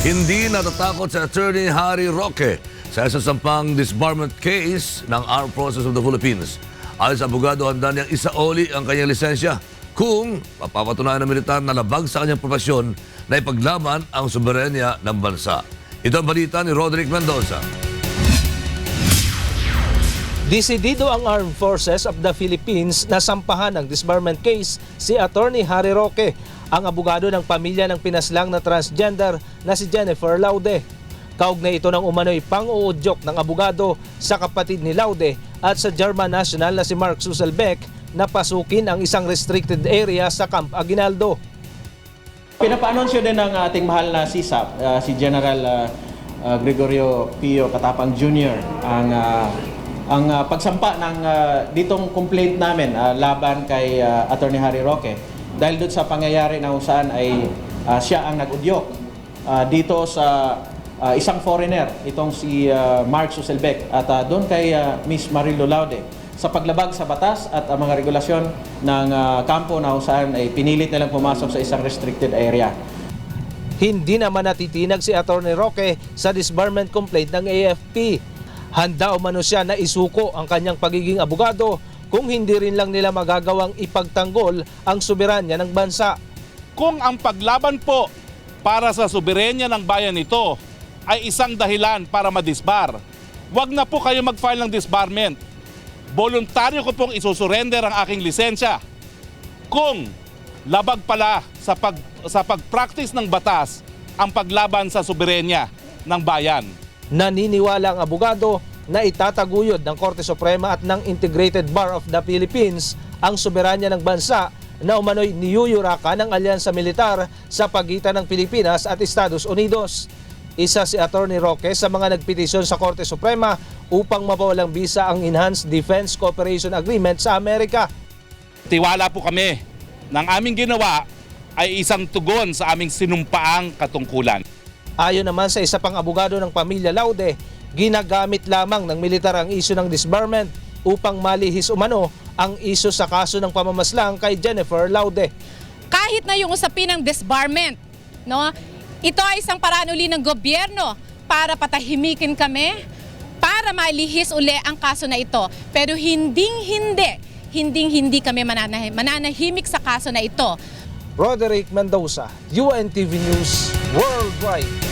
Hindi natatakot sa attorney Harry Roque sa isasampang disbarment case ng Armed Forces of the Philippines. Ayon sa abogado, handa niyang isaoli ang kanyang lisensya kung mapapatunayan ng militar na labag sa kanyang profesyon na ipaglaban ang soberenya ng bansa. Ito ang balita ni Roderick Mendoza. Desidido ang Armed Forces of the Philippines na sampahan ng disbarment case si Attorney Harry Roque, ang abogado ng pamilya ng pinaslang na transgender na si Jennifer Laude. Kaugnay ito ng umano'y pang-uudyok ng abogado sa kapatid ni Laude at sa German national na si Mark Suselbeck na pasukin ang isang restricted area sa Camp Aguinaldo. Pinapaanunsyo din ng ating mahal na SISAP, uh, si General uh, uh, Gregorio Pio Katapang Jr. ang uh, ang uh, pagsampa ng uh, ditong complaint namin uh, laban kay uh, Attorney Harry Roque dahil doon sa pangyayari na kung saan ay uh, siya ang nag-udyok uh, dito sa uh, isang foreigner, itong si uh, Mark Suselbeck at uh, doon kay uh, Miss Marilo Laude sa paglabag sa batas at ang mga regulasyon ng uh, kampo na kung saan ay pinilit nilang pumasok sa isang restricted area. Hindi naman natitinag si Attorney Roque sa disbarment complaint ng AFP. Handa umano siya na isuko ang kanyang pagiging abogado kung hindi rin lang nila magagawang ipagtanggol ang soberanya ng bansa. kung ang paglaban po para sa soberenya ng bayan nito ay isang dahilan para madisbar, wag na po kayo mag-file ng disbarment. Voluntaryo ko pong isusurrender ang aking lisensya. Kung labag pala sa, pag, sa pag-practice ng batas ang paglaban sa soberenya ng bayan. Naniniwala ang abogado na itataguyod ng Korte Suprema at ng Integrated Bar of the Philippines ang soberanya ng bansa na umano'y niyuyuraka ng alyansa militar sa pagitan ng Pilipinas at Estados Unidos. Isa si Attorney Roque sa mga nagpetisyon sa Korte Suprema upang mapawalang bisa ang Enhanced Defense Cooperation Agreement sa Amerika. Tiwala po kami ng aming ginawa ay isang tugon sa aming sinumpaang katungkulan. Ayon naman sa isa pang abogado ng pamilya Laude, ginagamit lamang ng militar ang isyu ng disbarment upang malihis umano ang isyu sa kaso ng pamamaslang kay Jennifer Laude. kahit na yung usapin ng disbarment, no? Ito ay isang paraan uli ng gobyerno para patahimikin kami, para malihis uli ang kaso na ito. Pero hinding hindi, hinding hindi kami mananah- mananahimik sa kaso na ito. Roderick Mendoza, UNTV News Worldwide.